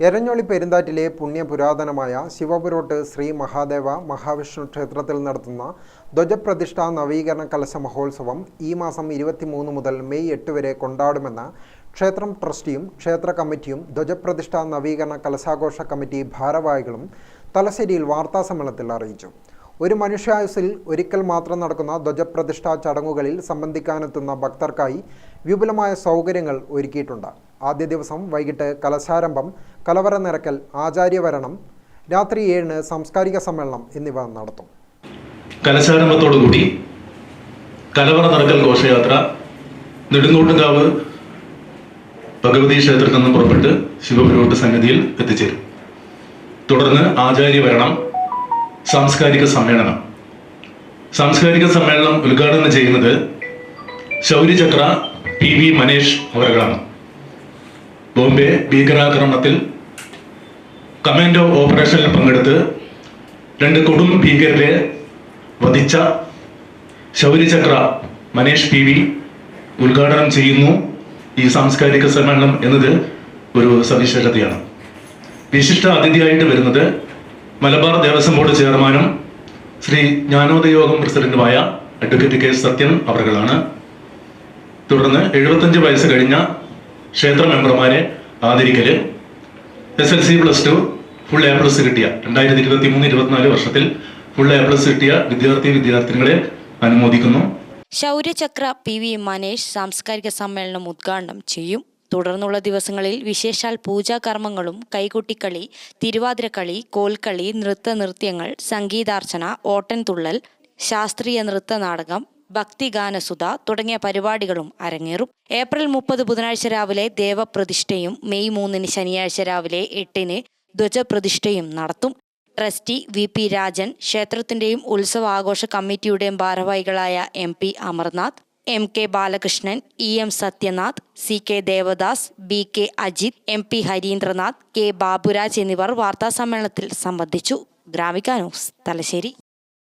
എരഞ്ഞോളി പെരുന്താറ്റിലെ പുണ്യപുരാതനമായ ശിവപുരോട്ട് ശ്രീ മഹാദേവ മഹാവിഷ്ണു ക്ഷേത്രത്തിൽ നടത്തുന്ന ധ്വജപ്രതിഷ്ഠ നവീകരണ കലശ മഹോത്സവം ഈ മാസം ഇരുപത്തിമൂന്ന് മുതൽ മെയ് എട്ട് വരെ കൊണ്ടാടുമെന്ന് ക്ഷേത്രം ട്രസ്റ്റിയും ക്ഷേത്ര കമ്മിറ്റിയും ധ്വജപ്രതിഷ്ഠ നവീകരണ കലശാഘോഷ കമ്മിറ്റി ഭാരവാഹികളും തലശ്ശേരിയിൽ വാർത്താസമ്മേളനത്തിൽ അറിയിച്ചു. ഒരു മനുഷ്യായുസിൽ ഒരിക്കൽ മാത്രം നടക്കുന്ന ധ്വജപ്രതിഷ്ഠാ ചടങ്ങുകളിൽ സംബന്ധിക്കാനെത്തുന്ന ഭക്തർക്കായി വിപുലമായ സൗകര്യങ്ങൾ ഒരുക്കിയിട്ടുണ്ട്. ആദ്യ ദിവസം വൈകിട്ട് കലശാരംഭം കലവറ നിറക്കൽ ആചാര്യവരണം രാത്രി ഏഴിന് സാംസ്കാരിക സമ്മേളനം എന്നിവ നടത്തും. കലശാരംഭത്തോടുകൂടി കലവറ നിറക്കൽ ഘോഷയാത്ര നെടുങ്കോട്ടുകാവ് ഭഗവതി ക്ഷേത്രത്തിൽ നിന്നും പുറപ്പെട്ട് ശിവപുരോട്ട് സന്നിധിയിൽ എത്തിച്ചേരും. തുടർന്ന് ആചാര്യവരണം സാംസ്കാരിക സമ്മേളനം. സാംസ്കാരിക സമ്മേളനം ഉദ്ഘാടനം ചെയ്യുന്നത് ശൗര്യചക്ര പി വി മനേഷ് അവരുകളാണ്. ബോംബെ ഭീകരാക്രമണത്തിൽ കമാൻഡോ ഓപ്പറേഷനിൽ പങ്കെടുത്ത് രണ്ട് കൊടും ഭീകരരെ വധിച്ച ശൗര്യചക്ര മനേഷ് പി വി ഉദ്ഘാടനം ചെയ്യുന്നു ഈ സാംസ്കാരിക സമ്മേളനം എന്നത് ഒരു സവിശേഷതയാണ്. വിശിഷ്ട അതിഥിയായിട്ട് വരുന്നത് മലബാർ ദേവസ്വം ബോർഡ് ചെയർമാനും ശ്രീ ജ്ഞാനോദയോഗം പ്രസിഡന്റുമായ അഡ്വക്കേറ്റ് കെ സത്യൻ അവർകളാണ് തുടർന്ന് എഴുപത്തഞ്ച് വയസ്സ് കഴിഞ്ഞ ക്ഷേത്ര മെമ്പർമാരെ ആദരിക്കൽ. S L C plus two full A plus കിട്ടിയ. രണ്ടായിരത്തി ഇരുപത്തി മൂന്ന് ഇരുപത്തിനാല് വർഷത്തിൽ ഫുൾ എ പ്ലസ് കിട്ടിയ വിദ്യാർത്ഥി വിദ്യാർത്ഥിനികളെ അനുമോദിക്കുന്നു. ശൗര്യചക്ര പി വി മനേഷ് സാംസ്കാരിക സമ്മേളനം ഉദ്ഘാടനം ചെയ്യും. തുടർന്നുള്ള ദിവസങ്ങളിൽ വിശേഷാൽ പൂജാകർമ്മങ്ങളും കൈകൊട്ടിക്കളി തിരുവാതിരക്കളി കോൽക്കളി നൃത്തനൃത്യങ്ങൾ സംഗീതാർച്ചന ഓട്ടൻതുള്ളൽ ശാസ്ത്രീയ നൃത്തനാടകം ഭക്തിഗാനസുധ തുടങ്ങിയ പരിപാടികളും അരങ്ങേറും. ഏപ്രിൽ മുപ്പത് ബുധനാഴ്ച രാവിലെ ദേവപ്രതിഷ്ഠയും മെയ് മൂന്നിന് ശനിയാഴ്ച രാവിലെ എട്ടിന് ധ്വജപ്രതിഷ്ഠയും നടത്തും. ട്രസ്റ്റി വി പി രാജൻ ക്ഷേത്രത്തിന്റെയും ഉത്സവാഘോഷ കമ്മിറ്റിയുടെയും ഭാരവാഹികളായ M P Amarnath M K Balakrishnan E M Sathyanath C K Devadas B K Ajith M P Harindranath K Baburaj എന്നിവർ വാർത്താസമ്മേളനത്തിൽ സംബന്ധിച്ചു. ഗ്രാമിക ന്യൂസ് തലശ്ശേരി.